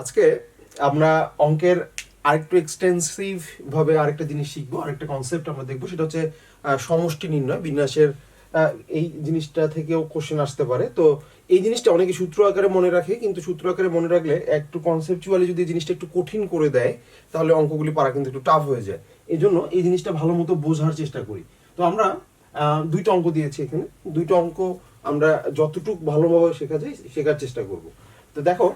আজকে আমরা অঙ্কের আরেকটু এক্সটেন্সিভ ভাবে আরেকটা জিনিস শিখব, আরেকটা কনসেপ্ট আমরা দেখব, সেটা হচ্ছে সমষ্টি নির্ণয়, বিন্যাসের এই জিনিসটা থেকেও কোশ্চেন আসতে পারে। তো এই জিনিসটা অনেকে সূত্র আকারে মনে রাখে, কিন্তু সূত্র আকারে মনে রাখলে একটু কনসেপচুয়ালি যদি জিনিসটা একটু কঠিন করে দেয়, তাহলে অঙ্কগুলি পারা কিন্তু একটু টাফ হয়ে যায়। এই জন্য এই জিনিসটা ভালো মতো বোঝার চেষ্টা করি। তো আমরা দুইটা অঙ্ক দিয়েছি এখানে। দুইটা অঙ্ক আমরা যতটুকু ভালোভাবে শেখা যায়, শেখার চেষ্টা করব। তো দেখো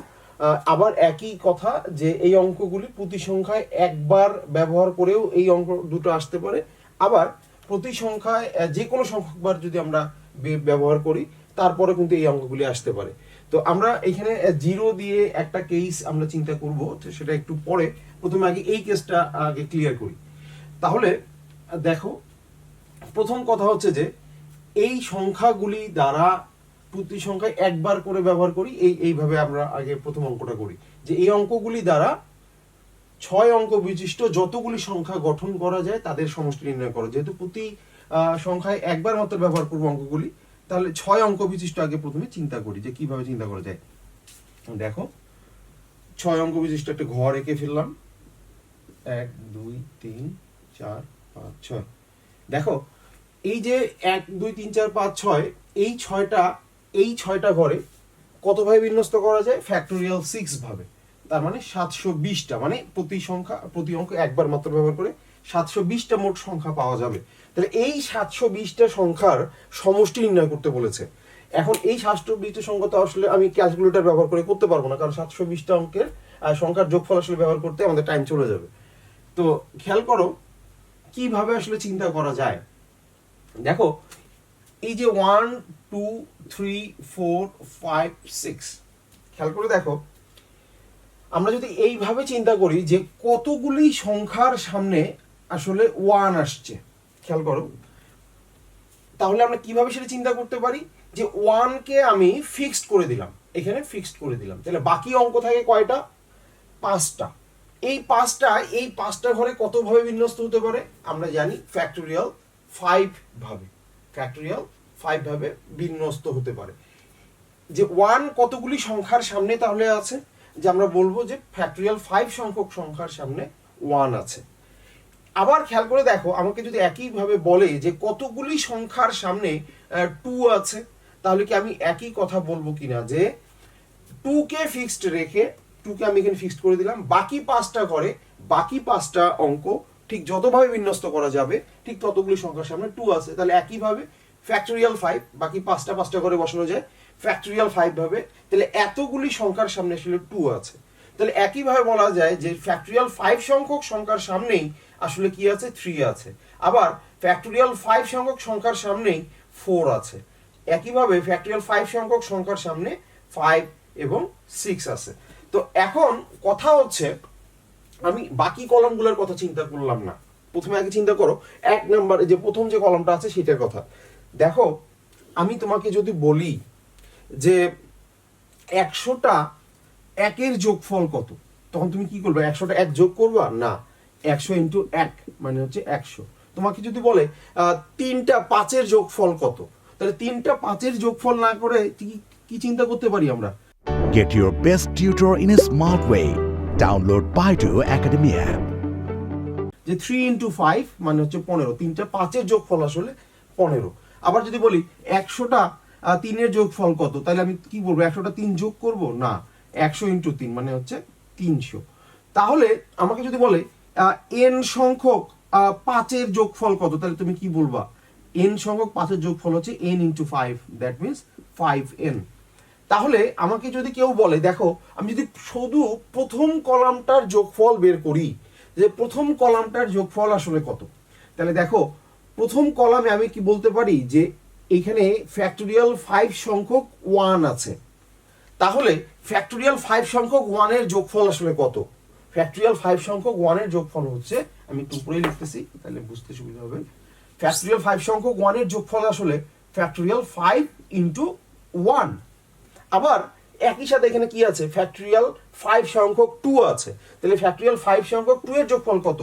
আবার একই কথা যে এই অঙ্কগুলি প্রতি সংখ্যায় একবার ব্যবহার করেও এই অঙ্ক দুটো আসতে পারে। আবার প্রতি সংখ্যায় যে কোনো সংখ্যকবার যদি আমরা ব্যবহার করি, তারপরে কিন্তু এই অঙ্কগুলি আসতে পারে। তো আমরা এখানে জিরো দিয়ে একটা কেস আমরা চিন্তা করব সেটা একটু পরে। প্রথমে আগে এই কেসটা আগে ক্লিয়ার করি। তাহলে দেখো, প্রথম কথা হচ্ছে যে এই সংখ্যাগুলি দ্বারা প্রতি সংখ্যায় একবার করে ব্যবহার করি, এই, এইভাবে আমরা আগে প্রথম অঙ্কটা করি। যে এই অঙ্কগুলি দ্বারা ছয় অঙ্ক বিশিষ্ট যতগুলি সংখ্যা গঠন করা যায়, তাদের সমষ্টি নির্ণয় করো। যেহেতু প্রতি সংখ্যায় একবার মাত্র ব্যবহার করব অঙ্কগুলি, তাহলে ছয় অঙ্ক বিশিষ্ট আগে প্রথমে চিন্তা করি যে কীভাবে চিন্তা করা যায়। দেখো, ছয় অঙ্ক বিশিষ্ট একটা ঘর এঁকে ফেললাম। এক, দুই, তিন, চার, পাঁচ, ছয়। দেখো, এই যে এক, দুই, তিন, চার, পাঁচ, ছয়, এই ছয়টা এই ছয়টা ঘরে কত ভাবে বিন্যস্ত করা যায়? ফ্যাক্টোরিয়াল সিক্স ভাবে। তার মানে সাতশো বিশটা মানে প্রতি সংখ্যা, প্রতি অঙ্ক একবার মাত্র ব্যবহার করে সাতশো বিশটা মোট সংখ্যা পাওয়া যাবে। তাহলে এই সাতশো বিশটা সংখ্যার সমষ্টি নির্ণয় করতে বলেছে। এখন এই সাতশো বিশটা সংখ্যা তো আসলে আমি ক্যালকুলেটর ব্যবহার করে করতে পারব না, কারণ সাতশো বিশটা অঙ্কের সংখ্যার যোগফল আসলে ব্যবহার করতে আমাদের টাইম চলে যাবে। তো খেয়াল করো, কীভাবে আসলে চিন্তা করা যায়? দেখো এই যে one two three four five six খেয়াল করে দেখো, আমরা যদি এইভাবে চিন্তা করি যে কতগুলি সংখ্যার সামনে আসলে ওয়ান আসছে, খেয়াল করো, তাহলে আমরা কীভাবে সেটা চিন্তা করতে পারি? যে ওয়ানকে আমি ফিক্সড করে দিলাম, এখানে ফিক্সড করে দিলাম, তাহলে বাকি অঙ্ক থাকে কয়টা? পাঁচটা। এই পাঁচটা এই পাঁচটা ঘরে কতভাবে বিন্যস্ত হতে পারে? আমরা জানি ফ্যাক্টোরিয়াল ফাইভ ভাবে। ফ্যাক্টোরিয়াল ফাইভ ভাবে বিন্যস্ত হতে পারে। যে ওয়ান কতগুলি সংখ্যার সামনে তাহলে আছে? যে আমরা বলব যে ফ্যাক্টোরিয়াল ফাইভ সংখ্যক সংখ্যার সামনে ওয়ান আছে। আবার খেয়াল করে দেখো, আমাকে যদি একইভাবে বলে যে কতগুলি সংখ্যার সামনে টু আছে, তাহলে কি আমি একই কথা বলব কিনা? যে টুকে ফিক্সড রেখে টুকে আমি এখানে ফিক্সড করে দিলাম, বাকি পাঁচটা করে, বাকি পাঁচটা অঙ্ক ঠিক যতভাবে বিন্যস্ত করা যাবে, ঠিক ততগুলি সংখ্যার সামনে টু আছে। তাহলে একইভাবে ফ্যাক্টোরিয়াল ফাইভ বাকি পাঁচটা পাঁচটা করে বসানো যায়। ফ্যাক্টোরিয়াল ফাইভ ভাবে, তাহলে এতগুলি সংখ্যার সামনে আসলে টু আছে। তাহলে একইভাবে বলা যায় যে ফ্যাক্টোরিয়াল ফাইভ সংখ্যক সংখ্যার সামনেই আসলে কি আছে? থ্রি আছে। আবার ফ্যাক্টোরিয়াল ফাইভ সংখ্যক সংখ্যার সামনেই ফোর আছে। একইভাবে ফ্যাক্টোরিয়াল ফাইভ সংখ্যক সংখ্যার সামনে ফাইভ এবং সিক্স আছে। তো এখন কথা হচ্ছে আমি বাকি কলামগুলোর কথা চিন্তা করলাম না। প্রথমে আগে চিন্তা করো, এক নাম্বার যে প্রথম যে কলামটা আছে সেটার কথা। দেখো, আমি তোমাকে যদি বলি যে একশোটা একের যোগফল কত, তখন তুমি কি করবে? একশোটা এক যোগ করবা? না। একশো ইন্টু এক মানে হচ্ছে একশো। তোমাকে যদি বলে তিনটা পাঁচের যোগফল কত, তাহলে তিনটা পাঁচের যোগফল না করে কি- চিন্তা করতে পারি আমরা? Get your best tutor in a smart way. Download Baidu Academy app. যে থ্রি ইন্টু ফাইভ মানে হচ্ছে পনেরো। তিনটা পাঁচের যোগফল আসলে পনেরো। আবার যদি বলি একশোটা তিনের যোগফল কত? তাহলে আমি কি বলব, একশোটা তিন যোগ করব? না, একশো ইন্টু তিন মানে হচ্ছে তিনশো। তাহলে আমাকে যদি বলে এন সংখ্যক পাঁচের যোগফল কত? তাহলে তুমি কি বলবা? এন সংখ্যক পাঁচের যোগফল হচ্ছে N into five that means five N তাহলে আমাকে যদি কেউ বলে, দেখো, আমি যদি শুধু প্রথম কলামটার যোগফল বের করি, যে প্রথম কলামটার যোগফল আসলে কত? তাহলে দেখো, প্রথম কলামে আমি কি বলতে পারি যে এখানে ফ্যাক্টোরিয়াল ফাইভ সংখ্যক ওয়ান আছে। তাহলে ফ্যাক্টোরিয়াল ফাইভ সংখ্যক ওয়ানের যোগফল আসলে কত? ফ্যাক্টোরিয়াল ফাইভ সংখ্যক ওয়ানের যোগফল হচ্ছে, আমি একটু উপরেই লিখতেছি, তাহলে বুঝতে সুবিধা হবে। ফ্যাক্টোরিয়াল ফাইভ সংখ্যক ওয়ানের যোগফল আসলে ফ্যাক্টোরিয়াল ফাইভ ইন্টু ওয়ান আবার একই সাথে এখানে কি আছে ফ্যাক্টোরিয়াল ফাইভ সংখ্যক টু আছে তাহলে ফ্যাক্টোরিয়াল ফাইভ সংখ্যক টু এর যোগফল কত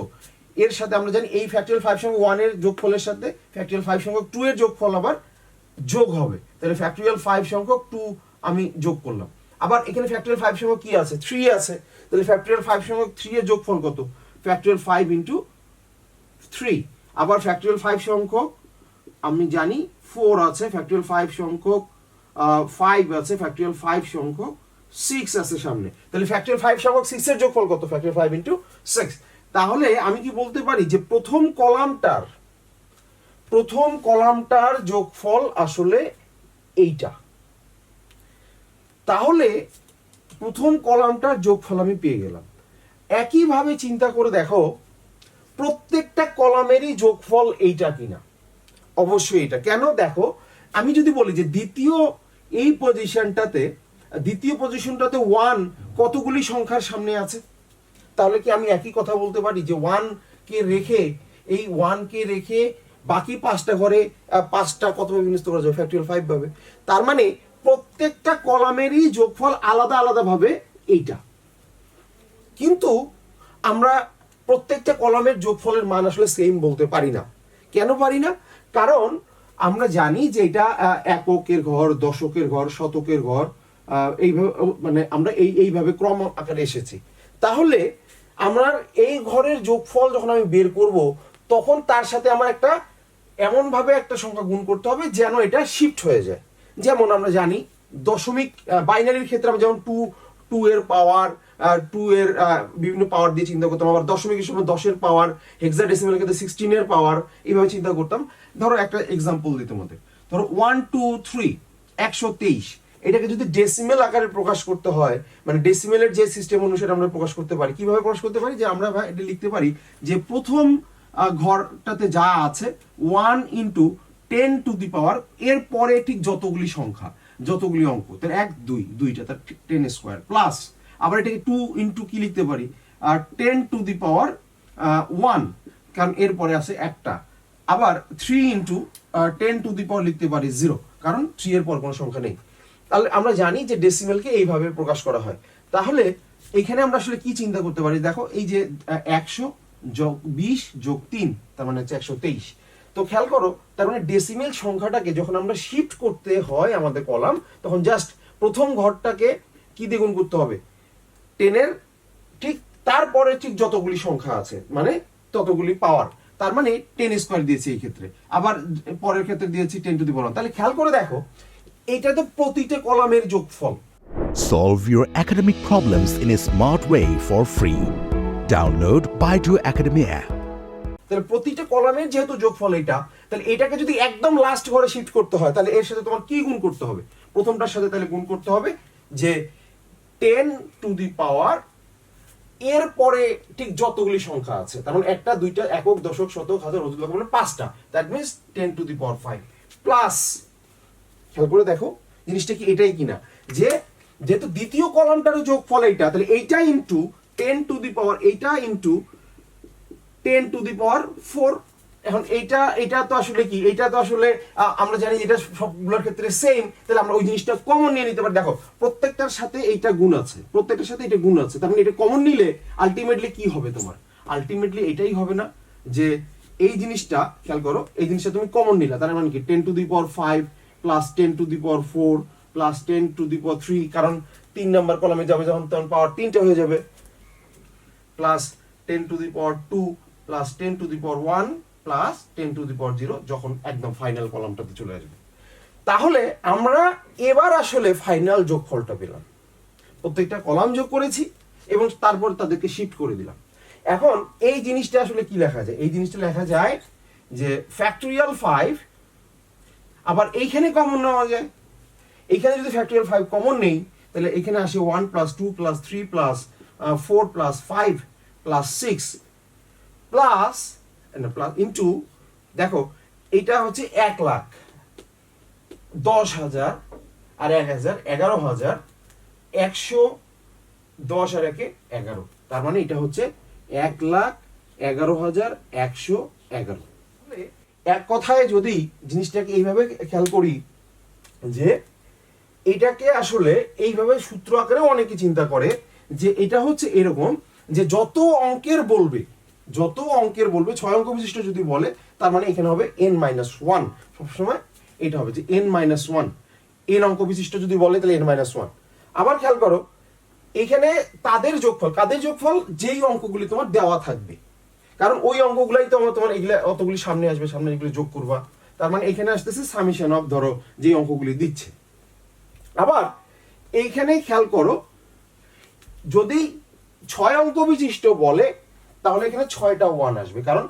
এর সাথে আমরা জানি এই ফ্যাক্টোরিয়াল ফাইভ সংখ্যক ওয়ানের যোগফলের সাথে ফ্যাক্টোরিয়াল ফাইভ সংখ্যক টু এর যোগফল আবার যোগ হবে তাহলে ফ্যাক্টোরিয়াল ফাইভ সংখ্যক টু আমি যোগ করলাম আবার এখানে ফ্যাক্টরিয়াল ফাইভ সংখ্যক কি আছে থ্রি আছে তাহলে ফ্যাক্টরিয়াল ফাইভ সংখ্যক থ্রি এর যোগফল কত ফ্যাক্টরিয়াল ফাইভ ইন্টু থ্রি আবার ফ্যাক্টরিয়াল ফাইভ সংখ্যক আমি জানি ফোর আছে ফ্যাক্টরিয়াল ফাইভ সংখ্যক ফাইভ আছে ফ্যাক্টরিয়াল ফাইভ সংখ্যক সিক্স আছে সামনে। তাহলে ফ্যাক্টরিয়াল ফাইভ সংখ্যক সিক্স এর যোগফল কত? ফ্যাক্টরিয়াল তাহলে আমি কি বলতে পারি যে প্রথম কলামটার প্রথম কলামটার যোগফল আসলে এইটা। তাহলে প্রথম কলামটার যোগফল আমি পেয়ে গেলাম। একইভাবে চিন্তা করে দেখো, প্রত্যেকটা কলামেরই যোগফল এইটা কিনা? অবশ্যই এটা কেন? দেখো, আমি যদি বলি যে দ্বিতীয় এই পজিশনটাতে দ্বিতীয় পজিশনটাতে ওয়ান কতগুলি সংখ্যার সামনে আছে? তাহলে কি আমি একই কথা বলতে পারি যে ওয়ান কে রেখে, এই ওয়ান কে রেখে বাকি পাঁচটা ঘরে পাঁচটা কতভাবে বিন্যস্ত করা যাবে? ফ্যাক্টরিয়াল ফাইভ ভাবে তার মানে প্রত্যেকটা কলামেরই যোগফল আলাদা আলাদা ভাবে এইটা। কিন্তু আমরা প্রত্যেকটা কলামের যোগফলের মান আসলে সেম বলতে পারি না। কেন পারি না? কারণ আমরা জানি যে এটা এককের ঘর, দশকের ঘর, শতকের ঘর এইভাবে মানে আমরা এই, এইভাবে ক্রম আকারে এসেছি। তাহলে আমার এই ঘরের যোগফল যখন আমি বের করব, তখন তার সাথে আমার একটা এমন ভাবে একটা সংখ্যা গুণ করতে হবে যেন এটা শিফট হয়ে যায়। যেমন আমরা জানি দশমিক বাইনারির ক্ষেত্রে আমরা যেমন টু টু এর পাওয়ার টু এর বিভিন্ন পাওয়ার দিয়ে চিন্তা করতাম। আবার দশমিকের সময় দশের পাওয়ার হেক্সাডেসিমালের ক্ষেত্রে সিক্সটিনের পাওয়ার এইভাবে চিন্তা করতাম। ধরো একটা এক্সাম্পল দিতে মধ্যে ধরো ওয়ান টু থ্রি একশো তেইশ। এটাকে যদি ডেসিমেল আকারে প্রকাশ করতে হয় মানে ডেসিমেলের যে সিস্টেম অনুসারে আমরা প্রকাশ করতে পারি, কীভাবে প্রকাশ করতে পারি? যে আমরা এটা লিখতে পারি যে প্রথম ঘরটাতে যা আছে one into ten to the power এর পরে ঠিক যতগুলি সংখ্যা, যতগুলি অঙ্ক তার এক, দুই, দুইটা, তার টেন স্কোয়ার প্লাস আবার এটাকে টু ইন্টু কি লিখতে পারি? আর ten to the power one কারণ এর পরে আছে একটা। আবার three into ten to the power লিখতে পারি জিরো কারণ থ্রি এর পর কোনো সংখ্যা নেই। তাহলে আমরা জানি যে ডেসিমেলকে এইভাবে প্রকাশ করা হয়। তাহলে এখানে আমরা আসলে কি চিন্তা করতে পারি? দেখো, এই যে একশো যোগ বিশ যোগ তিন, তার মানে হচ্ছে একশো তেইশ। তো খেয়াল করো, তার মানে ডেসিমেল সংখ্যাটাকে যখন আমরা শিফট করতে হয় আমাদের কলাম, তখন জাস্ট প্রথম ঘরটাকে কি দিয়ে গুণ করতে হবে? টেনের ঠিক তারপরে ঠিক যতগুলি সংখ্যা আছে মানে ততগুলি পাওয়ার তার মানে টেন স্কোয়ার দিয়েছি এই ক্ষেত্রে আবার পরের ক্ষেত্রে দিয়েছি টেন টু দি পাওয়ার তাহলে খেয়াল করে দেখো এটা তো প্রতিটা কলামের যোগফল Solve your academic problems in a smart way for free. Download Baidu Academy app. তাহলে প্রতিটা কলামের যেহেতু যোগফল এটা তাহলে এটাকে যদি একদম লাস্ট ঘরে শিফট করতে হয় তাহলে এর সাথে তোমার কি গুণ করতে হবে প্রথমটার সাথে তাহলে গুণ করতে হবে যে টেন টু দি পাওয়ার এর পরে ঠিক যতগুলি সংখ্যা আছে, তার মানে একটা, দুইটা, একক, দশক, শতক, হাজার, অধিক লক্ষ মানে পাঁচটা। That means ten to the power five plus খেয়াল করে দেখো, জিনিসটা কি এটাই কিনা? যে যেহেতু দ্বিতীয় কলামটারও যোগফল এইটা, তাহলে এইটা into ten to the power এইটা into ten to the power four এখন এইটা এটা তো আসলে কি? এটা তো আসলে আমরা জানি এটা সবগুলোর ক্ষেত্রে সেম তাহলে আমরা ওই জিনিসটা কমন নিয়ে নিতে পারি। দেখো, প্রত্যেকটার সাথে এইটা গুণ আছে। প্রত্যেকটার সাথে এটা গুণ আছে। তার মানে এটা কমন নিলে আলটিমেটলি কি হবে তোমার? আলটিমেটলি এটাই হবে না যে এই জিনিসটা, খেয়াল করো, এই জিনিসটা তুমি কমন নিলা। তার মানে কি? Ten to the power five plus ten to the power four plus ten to the power three কারণ তিন নাম্বার কলমে যাবে যখন, তখন পাওয়ার তিনটা হয়ে যাবে। Plus ten to the power two plus ten to the power one plus ten to the power zero যখন একদম ফাইনাল কলামটাতে চলে আসবে। তাহলে আমরা এবার আসলে ফাইনাল যোগফলটা পেলাম। প্রত্যেকটা কলাম যোগ করেছি এবং তারপর তাদেরকে শিফট করে দিলাম। এখন এই জিনিসটা আসলে কি লেখা যায়? এই জিনিসটা লেখা যায় যে ফ্যাক্টরিয়াল ফাইভ আবার এইখানে কমন নেওয়া যায়। এইখানে যদি ফ্যাক্টরিয়াল ফাইভ কমন নেই, তাহলে এখানে আসে one plus two plus three plus four plus five plus six plus plus into দেখো এটা হচ্ছে এক লাখ, দশ হাজার আর এক হাজার এগারো হাজার, একশো দশ আর একে এগারো। তার মানে এটা হচ্ছে এক লাখ এগারো হাজার একশো এগারো। এক কথায় যদি জিনিসটাকে এইভাবে খেয়াল করি যে এটাকে আসলে এইভাবে সূত্র আকারে অনেকে চিন্তা করে যে এটা হচ্ছে এরকম যে যত অঙ্কের বলবে যত অঙ্কের বলবে, ছয় অঙ্ক বিশিষ্ট যদি বলে, তার মানে এখানে হবে এন মাইনাস ওয়ান সবসময় এটা হবে যে এন মাইনাস ওয়ান এন অঙ্ক বিশিষ্ট যদি বলে, তাহলে এন মাইনাস ওয়ান আবার খেয়াল করো, এখানে তাদের যোগফল, কাদের যোগফল? যেই অঙ্কগুলি তোমার দেওয়া থাকবে। কারণ ওই অঙ্কগুলাই তো আমার তোমার এগুলো অতগুলি সামনে আসবে, সামনে এগুলো যোগ করবা। তার মানে এখানে আসতেছে সামিশন অফ ধরো যে অঙ্কগুলি দিচ্ছে। আবার এইখানে খেয়াল করো, যদি ছয় অঙ্ক বিশিষ্ট বলে তাহলে এখানে ছয়টা ওয়ান আসবে, কারণ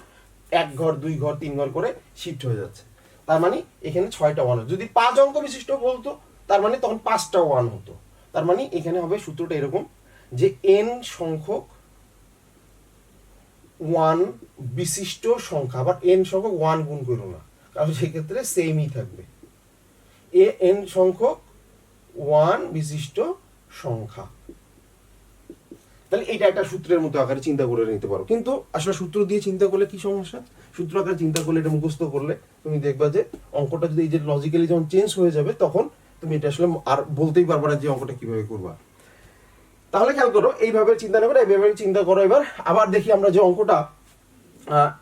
এক ঘর, দুই ঘর, তিন ঘর করে শিফট হয়ে যাচ্ছে। তার মানে এখানে ছয়টা ওয়ান যদি পাঁচ অঙ্ক বিশিষ্ট বলতো, তার মানে তখন পাঁচটা ওয়ান হতো। তার মানে এখানে হবে সূত্রটা এরকম যে এন সংখ্যক ওয়ান বিশিষ্ট সংখ্যা, আবার এন সংখ্যক ওয়ান গুণ করো না, কারণ সেক্ষেত্রে সেমই থাকবে। এ এন সংখ্যক ওয়ান বিশিষ্ট সংখ্যা। তাহলে এটা একটা সূত্রের মতো আকারে চিন্তা করে নিতে পারো। কিন্তু আসলে সূত্র দিয়ে চিন্তা করলে কি সমস্যা? সূত্র আকারে চিন্তা করলে এটা মুখস্থ করলে তুমি দেখবা যে অঙ্কটা যদি এই যে লজিক্যালি যখন চেঞ্জ হয়ে যাবে, তখন তুমি এটা আসলে আর বলতেই পারবে না যে অঙ্কটা কীভাবে করবা। তাহলে খেয়াল করো, এইভাবে চিন্তা না এইভাবে চিন্তা করো এবার। আবার দেখি আমরা যে অঙ্কটা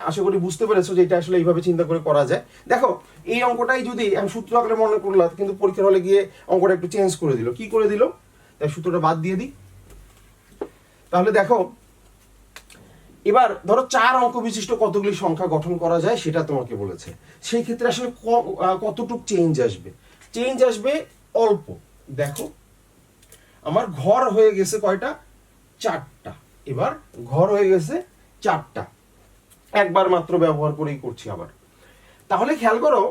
আশা করি বুঝতে পেরেছ যে এটা আসলে এইভাবে চিন্তা করে করা যায়। দেখো, এই অঙ্কটাই যদি আমি সূত্র আকারে মনে করলাম, কিন্তু পরীক্ষার হলে গিয়ে অঙ্কটা একটু চেঞ্জ করে দিল। কি করে দিল? তাই সূত্রটা বাদ দিয়ে দিই। তাহলে দেখো, এবার ধরো চার অঙ্ক বিশিষ্ট কতগুলি সংখ্যা গঠন করা যায় সেটা তোমাকে বলেছে। সেই ক্ষেত্রে আসলে কতটুক চেঞ্জ আসবে? চেঞ্জ আসবে অল্প। দেখো, আমার ঘর হয়ে গেছে কয়টা? চারটা। এবার ঘর হয়ে গেছে চারটা। একবার মাত্র ব্যবহার করেই করছি আবার। তাহলে খেয়াল করো,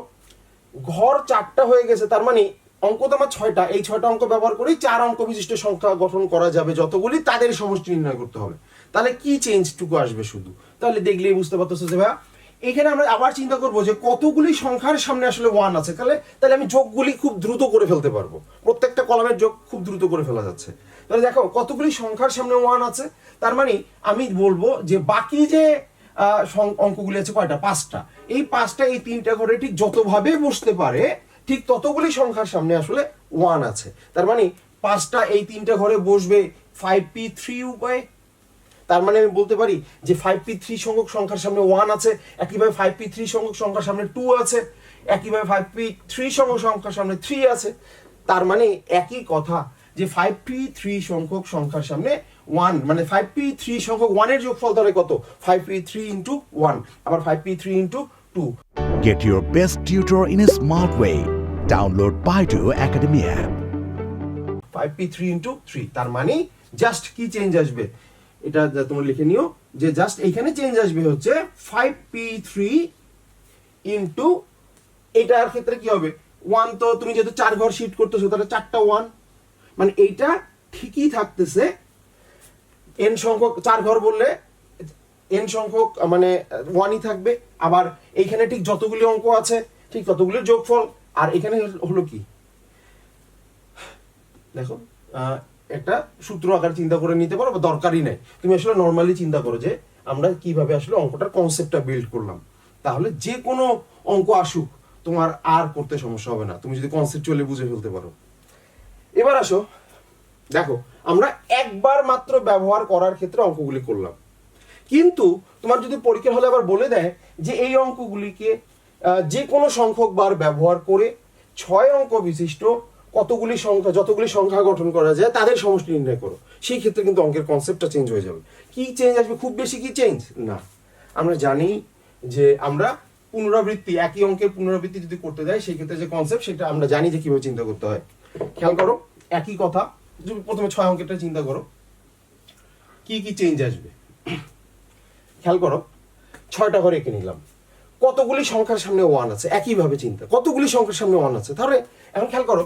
ঘর চারটা হয়ে গেছে, তার মানে অঙ্ক তো আমার ছয়টা, এই ছয়টা অঙ্ক ব্যবহার করেই চার অঙ্ক বিশিষ্ট সংখ্যা গঠন করা যাবে যতগুলি তাদের সমষ্টি নির্ণয় করতে হবে। তাহলে কি চেঞ্জটুকু আসবে শুধু? তাহলে দেখলেই বুঝতে পারতেছো যে ভাইয়া, এখানে আমরা আবার চিন্তা করব যে কতগুলি সংখ্যার সামনে আসলে ওয়ান আছে। তাহলে তাহলে আমি যোগগুলি খুব দ্রুত করে ফেলতে পারব। প্রত্যেকটা কলমের যোগ খুব দ্রুত করে ফেলা যাচ্ছে। তাহলে দেখো, কতগুলি সংখ্যার সামনে ওয়ান আছে, তার মানে আমি বলব যে বাকি যে অঙ্কগুলি আছে কয়টা? পাঁচটা। এই পাঁচটা, এই তিনটা ঘরে ঠিক যতভাবে বসতে পারে ঠিক ততগুলি সংখ্যার সামনে আসলে ওয়ান আছে। তার মানে পাঁচটা এই তিনটা ঘরে বসবে ফাইভ পি থ্রি উপায়ে তার মানে আমি বলতে পারি যে ফাইভ পি থ্রি সংখ্যক সংখ্যার সামনে ওয়ান আছে, একইভাবে ফাইভ পি থ্রি সংখ্যক সংখ্যার সামনে টু আছে, একইভাবে ফাইভ পি থ্রি সংখ্যক সংখ্যার সামনে থ্রি আছে। তার মানে একই কথা যে ফাইভ পি থ্রি সংখ্যক সংখ্যার সামনে ওয়ান মানে ফাইভ পি থ্রি সংখ্যক ওয়ানের যোগফল ধরে কত? Five P three into one আবার five P three into two Get your best tutor in a smart way. Download Baidu Academy app. Five P three into three তার মানে just কি change আসবে? এটা তোমরা লিখে নিও, যে জাস্ট এইখানে চেঞ্জ আসবে হচ্ছে ফাইভ পি থ্রি ইন্টু এটার ক্ষেত্রে কি হবে? ওয়ান তো তুমি যেহেতু চার ঘর শিফট করতেছো, তাহলে চারটা ওয়ান মানে এইটা ঠিকই থাকতেছে। এন সংখ্যক, চার ঘর বললে এন সংখ্যক মানে ওয়ানই থাকবে। আবার এইখানে ঠিক যতগুলি অঙ্ক আছে, ঠিক ততগুলির যোগফল আর এখানে হলো কি? দেখো একটা সূত্র আকার চিন্তা করে নিতে পারো, বা দরকারই নাই। তুমি আসলে নর্মালি চিন্তা করো যে, আমরা কীভাবে আসলে অঙ্কটার কনসেপ্টটা বিল্ড করলাম। তাহলে যে কোনো অঙ্ক আসুক, তোমার আর করতে সমস্যা হবে না। তুমি যদি কনসেপচুয়ালি বুঝে ফেলতে পারো। এবার আসো, দেখো, আমরা একবার মাত্র ব্যবহার করার ক্ষেত্রে অঙ্কগুলি করলাম। কিন্তু তোমার যদি পরীক্ষার হলে আবার বলে দেয় যে, এই অঙ্কগুলিকে যে কোনো সংখ্যক বার ব্যবহার করে ছয় অঙ্ক বিশিষ্ট কতগুলি সংখ্যা, যতগুলি সংখ্যা গঠন করা যায়, তাদের সমষ্টি নির্ণয় করো। সেই ক্ষেত্রে কিন্তু অঙ্কের কনসেপ্টটা চেঞ্জ হয়ে যাবে। কি চেঞ্জ আসবে? খুব বেশি কি চেঞ্জ না। আমরা জানি যে আমরা পুনরাবৃত্তি, একই অঙ্কের পুনরাবৃত্তি যদি করতে দেয় সেই ক্ষেত্রে যে কনসেপ্ট সেটা আমরা জানি যে কীভাবে চিন্তা করতে হয়। খেয়াল করো, একই কথা প্রথমে ছয় অঙ্কেরটা চিন্তা করো। কি কি চেঞ্জ আসবে? খেয়াল করো, ছয়টা ঘরে এঁকে নিলাম। কতগুলি সংখ্যার সামনে ওয়ান আছে? একইভাবে চিন্তা। কতগুলি সংখ্যার সামনে ওয়ান আছে? তাহলে এখন খেয়াল করো,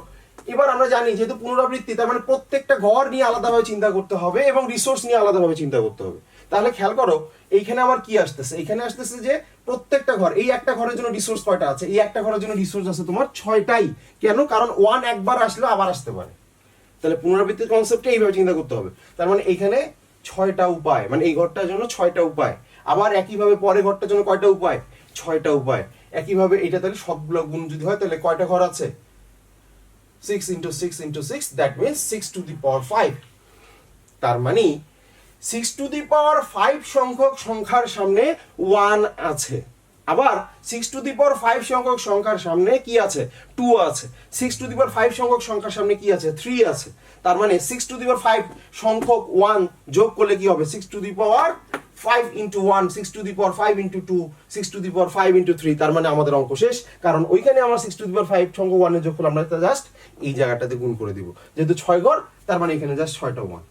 এবার আমরা জানি যেহেতু পুনরাবৃত্তি, তার মানে প্রত্যেকটা ঘর নিয়ে আলাদাভাবে চিন্তা করতে হবে এবং রিসোর্স নিয়ে আলাদাভাবে চিন্তা করতে হবে। তাহলে খেয়াল করো, এইখানে আমার কি আসতেছে? এখানে আসতেছে যে প্রত্যেকটা ঘর, এই একটা ঘরের জন্য রিসোর্স কয়টা আছে? এই একটা ঘরের জন্য রিসোর্স আছে তোমার ছয়টাই। কেন? কারণ ওয়ান একবার আসলে আবার আসতে পারে। তাহলে পুনরাবৃত্তির কনসেপ্টে এইভাবে চিন্তা করতে হবে। তার মানে এখানে ছয়টা উপায় মানে এই ঘরটার জন্য ছয়টা উপায়। আবার একইভাবে পরের ঘরটার জন্য কয়টা উপায়? ছয়টা উপায়। একইভাবে এটা তাহলে সবগুলো গুণ যদি হয়, তাহলে কয়টা ঘর আছে? Six into six into six that means six to the power five তার মানে six to the power five সংখ্যক সংখ্যার সামনে ওয়ান আছে। আবার six to the power five সংখ্যক সংখ্যার সামনে কি আছে? টু আছে। Six to the power five সংখ্যক সংখ্যার সামনে কি আছে? থ্রি আছে। তার মানে six to the power five সংখ্যক ওয়ান যোগ করলে কি হবে? Six to the power five into one six to the power five into two six to the power five into three তার মানে আমাদের অঙ্ক শেষ। কারণ ওইখানে আমরা six to the power five সংখ্যক ওয়ানের যোগ করলে আমরা জাস্ট এই জায়গাটাতে গুণ করে দিব। যেহেতু ছয় ঘর তার মানে এখানে জাস্ট ছয়টা ওয়ান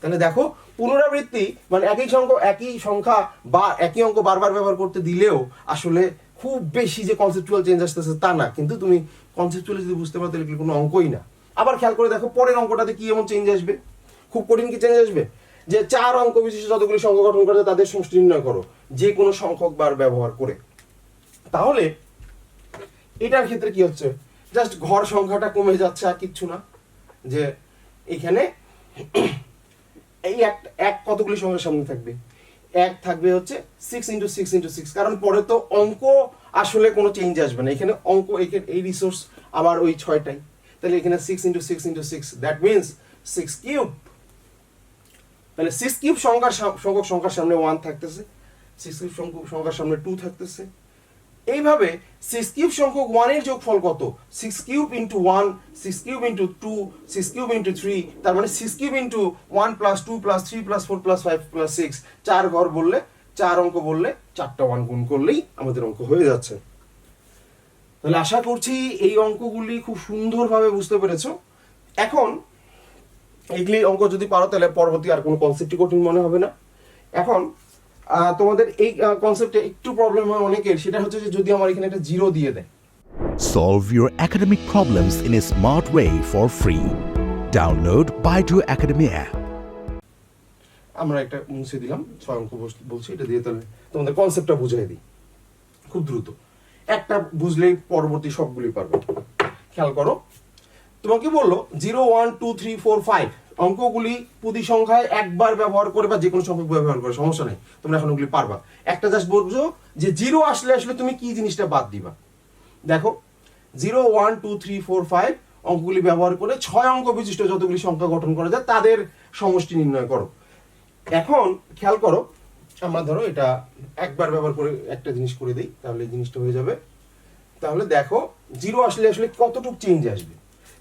তাহলে দেখো, পুনরাবৃত্তি মানে একই সংখ্যা একই সংখ্যা বা একই অঙ্ক বারবার ব্যবহার করতে দিলেও আসলে খুব বেশি যে কনসেপচুয়াল চেঞ্জ আসতেছে তা না। কিন্তু তুমি কনসেপচুয়ালি যদি বুঝতে পারো, তাহলে কোনো অঙ্কই না। আবার খেয়াল করে দেখো, পরের অঙ্কটাতে কি এমন চেঞ্জ আসবে? খুব কঠিন কি চেঞ্জ আসবে? যে চার অঙ্ক বিশিষ্ট যতগুলি সংখ্যা গঠন করে তাদের সমষ্টি নির্ণয় করো। যে কোনো সংখ্যক বার ব্যবহার করে। তাহলে, এটার ক্ষেত্রে কি হচ্ছে? জাস্ট ঘর সংখ্যাটা কমে যাচ্ছে আর কিচ্ছু না। যে এখানে এই এক এক কতগুলি সংখ্যার সামনে থাকবে? এক থাকবে হচ্ছে six into six into six কারণ পরে তো অঙ্ক আসলে কোনো চেঞ্জ আসবে না। এখানে অঙ্ক এই রিসোর্স আবার ওই ছয়টাই। তাহলে এখানে six into six into six that means six cube তাহলে সিক্স কিউব সংখ্যার সংখ্যক সংখ্যার সামনে ওয়ান থাকতেছে সিক্স কিউব সংখ্যক সংখ্যার সামনে টু থাকতেছে। এইভাবে সিক্স কিউব সংখ্যক ওয়ানের যোগফল কত? Six cube into one six cube into two six cube into three তার মানে six cube into one plus two plus three plus four plus five plus six চার ঘর বললে, চার অঙ্ক বললে চারটা ওয়ান গুণ করলেই আমাদের অঙ্ক হয়ে যাচ্ছে। তাহলে আশা করছি এই অঙ্কগুলি খুব সুন্দরভাবে বুঝতে পেরেছ। এখন এগুলি অঙ্ক যদি পারো তাহলে পরবর্তী আর কোনো কনসেপ্টই কঠিন মনে হবে না। এখন তোমাদের এই কনসেপ্টে একটু প্রবলেম হয় অনেকের সেটা হচ্ছে যে যদি আমার এখানে একটা জিরো দিয়ে দেয়। Solve your academic problems in a smart way for free. Download Baidu Academy app. আমরা একটা মুছে দিলাম ছয় অঙ্ক বলছি এটা দিয়ে তাহলে তোমাদের কনসেপ্টটা বুঝাই দিই। খুব দ্রুত। একটা বুঝলেই পরবর্তী সবগুলি পারবে। খেয়াল করো তোমাকে বলল zero one two three four five. অঙ্কগুলি প্রতি সংখ্যায় একবার ব্যবহার করে বা যে কোনো সংখ্যক ব্যবহার করে, সমস্যা নেই। তোমরা এখন ওগুলি পারবা। একটা জাস্ট বলছো যে জিরো আসলে আসলে তুমি কি জিনিসটা বাদ দিবা? দেখো, zero one two three four five অঙ্কগুলি ব্যবহার করে ছয় অঙ্ক বিশিষ্ট যতগুলি সংখ্যা গঠন করা যায়, তাদের সমষ্টি নির্ণয় করো। এখন খেয়াল করো, আমরা ধরো এটা একবার ব্যবহার করে একটা জিনিস করে দিই, তাহলে জিনিসটা হয়ে যাবে। তাহলে দেখো, জিরো আসলে আসলে কতটুকু চেঞ্জ আসবে?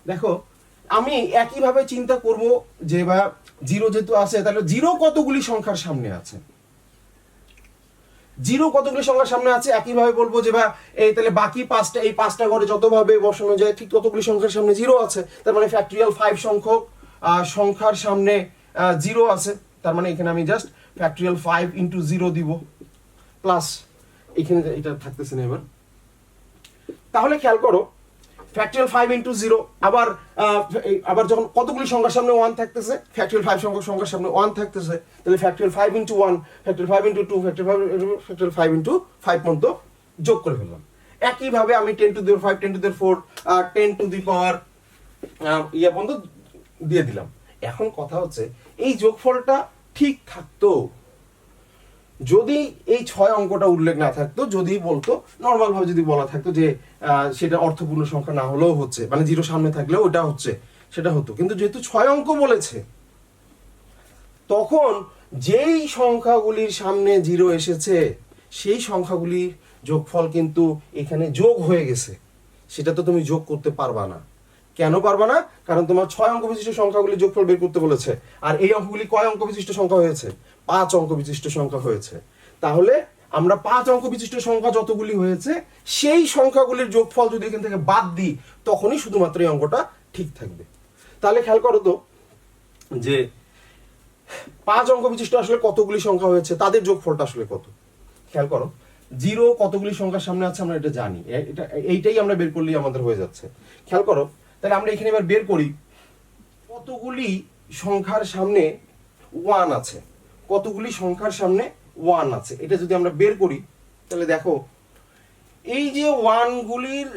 দেখো, আমি একইভাবে চিন্তা করব যে বা জিরো যেহেতু আছে, তাহলে জিরো কতগুলি সংখ্যার সামনে আছে? জিরো কতগুলি সংখ্যার সামনে আছে, একইভাবে বলব যে বা এই তাহলে বাকি পাঁচটা, এই পাঁচটা ঘরে যতভাবে বসানো যায় ঠিক ততগুলি সংখ্যার সামনে জিরো আছে, তার মানে ফ্যাক্টরিয়াল ফাইভ সংখ্যক সংখ্যার সামনে জিরো আছে, তার মানে এখানে আমি just factorial five into zero দিব প্লাস এখানে এটা থাকতেছে না এবার। তাহলে খেয়াল করো ফ্যাক্টরিয়াল ফাইভ ইন্টু জিরো আবার আবার যখন কতগুলি সংখ্যার সামনে ওয়ান থাকতেছে ফ্যাক্টরিয়াল ফাইভ সংখ্যক সংখ্যার সামনে ওয়ান থাকতেছে, তাহলে factorial five into one factorial five into two factorial five factorial five into five পর্যন্ত যোগ করে ফেললাম। একইভাবে আমি ten to the five ten to the four ten to the power ইয়া পর্যন্ত দিয়ে দিলাম। এখন কথা হচ্ছে, এই যোগফলটা ঠিক থাকতো যদি এই ছয় অঙ্কটা উল্লেখ না থাকতো, যদি বলতো নর্মাল ভাবে যদি বলা থাকতো যে সেটা অর্থপূর্ণ সংখ্যা না হলেও হচ্ছে মানে জিরো সামনে থাকলেও ওটা হচ্ছে, সেটা হতো। কিন্তু যেহেতু ছয় অঙ্ক বলেছে, তখন যেই সংখ্যাগুলির সামনে জিরো এসেছে, সেই সংখ্যাগুলির যোগফল কিন্তু এখানে যোগ হয়ে গেছে। সেটা তো তুমি যোগ করতে পারবা না। কেন পারবা না? কারণ তোমার ছয় অঙ্ক বিশিষ্ট সংখ্যাগুলি যোগফল বের করতে বলেছে। আর এই অঙ্কগুলি কয় অঙ্ক বিশিষ্ট সংখ্যা হয়েছে? পাঁচ অঙ্ক বিশিষ্ট সংখ্যা হয়েছে। তাহলে আমরা পাঁচ অঙ্ক বিশিষ্ট সংখ্যা যতগুলি হয়েছে, সেই সংখ্যাগুলির যোগফল যদি এখান থেকে বাদ দিই, তখনই শুধুমাত্র এই অঙ্কটা ঠিক থাকবে। তাহলে খেয়াল করো তো যে পাঁচ অঙ্ক বিশিষ্ট আসলে কতগুলি সংখ্যা হয়েছে, তাদের যোগফলটা আসলে কত? খেয়াল করো, জিরো কতগুলি সংখ্যার সামনে আছে আমরা এটা জানি। এটা, এইটাই আমরা বের করলেই আমাদের হয়ে যাচ্ছে। খেয়াল করো তাহলে আমরা এখানে এবার বের করি। কতগুলি সংখ্যার সামনে ওয়ান আছে? কতগুলি সংখ্যার সামনে ওয়ান আছে? এটা যদি আমরা বের করি, তাহলে দেখো, এই যে ওয়ানগুলির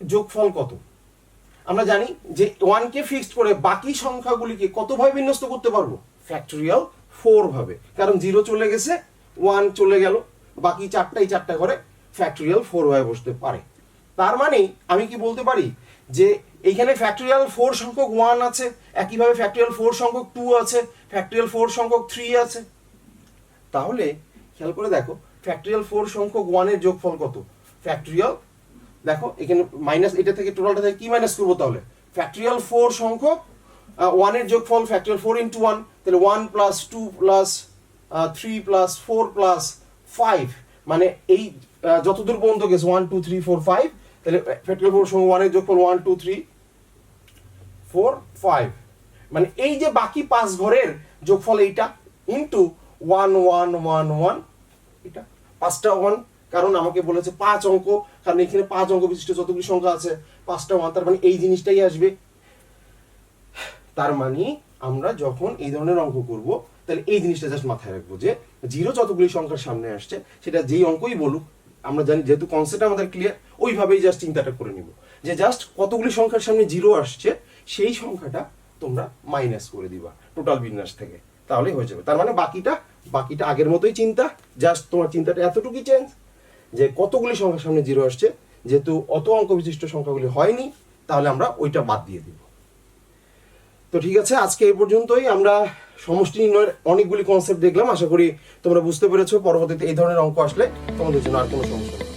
যোগফল কত? আমরা জানি যে ওয়ানকে ফিক্সড করে বাকি সংখ্যাগুলিকে কতভাবে বিন্যস্ত করতে পারব? ফ্যাক্টরিয়াল ফোর ভাবে। কারণ জিরো চলে গেছে ওয়ান চলে গেল, বাকি চারটাই চারটা করে ফ্যাক্টরিয়াল ফোর ভাবে বসতে পারে। তার মানে আমি কি বলতে পারি যে এইখানে ফ্যাক্টরিয়াল ফোর সংখ্যক ওয়ান আছে, একইভাবে ফ্যাক্টরিয়াল ফোর সংখ্যক টু আছে ফ্যাক্টরিয়াল ফোর সংখ্যক থ্রি আছে। তাহলে খেয়াল করে দেখো ফ্যাক্টরিয়াল ফোর সংখ্যক ওয়ানের যোগফল কত? ফ্যাক্টরিয়াল দেখো, এখানে মাইনাস এটা থেকে টোটালটা থেকে কি মাইনাস করব তাহলে? ফ্যাক্টরিয়াল ফোর সংখ্যক ওয়ানের যোগফল ফ্যাক্টরিয়াল ফোর ইন্টু ওয়ান তাহলে one plus two plus three plus four plus five মানে এই যতদূর পর্যন্ত গেছে one two three four five তাহলে ফ্যাক্টরিয়াল ফোর সঙ্গে ওয়ানের যোগফল one two three four five মানে এই যে বাকি পাঁচ ঘরের যোগফল এইটা into one one one one এটা পাঁচটা ওয়ান কারণ আমাকে বলেছে পাঁচ অঙ্ক, কারণ এখানে পাঁচ অঙ্ক বিশিষ্ট যতগুলি সংখ্যা আছে, পাঁচটা ওয়ান তার মানে এই জিনিসটাই আসবে। তার মানে আমরা যখন এই ধরনের অঙ্ক করব, তাহলে এই জিনিসটা জাস্ট মাথায় রাখব যে জিরো যতগুলি সংখ্যার সামনে আসছে, সেটা যেই অঙ্কই বলুক, আমরা জানি যেহেতু কনসেপ্ট আমাদের ক্লিয়ার ওইভাবেই জাস্ট চিন্তাটা করে নিব। যে জাস্ট কতগুলি সংখ্যার সামনে জিরো আসছে সেই সংখ্যাটা তোমরা মাইনাস করে দিবা টোটাল বিন্যাস থেকে। তাহলেই হয়ে যাবে। তার মানে বাকিটা বাকিটা আগের মতোই চিন্তা জাস্ট তোমার চিন্তাটা এতটুকুই চেঞ্জ যে কতগুলি সংখ্যার সামনে জিরো আসছে, যেহেতু অত অঙ্ক বিশিষ্ট সংখ্যাগুলি হয়নি, তাহলে আমরা ওইটা বাদ দিয়ে দিব। তো ঠিক আছে, আজকে এই পর্যন্তই। আমরা সমষ্টি নির্ণয়ের অনেকগুলি কনসেপ্ট দেখলাম। আশা করি তোমরা বুঝতে পেরেছ, পরবর্তীতে এই ধরনের অঙ্ক আসলে তোমাদের জন্য আর কোনো সমস্যা নেই।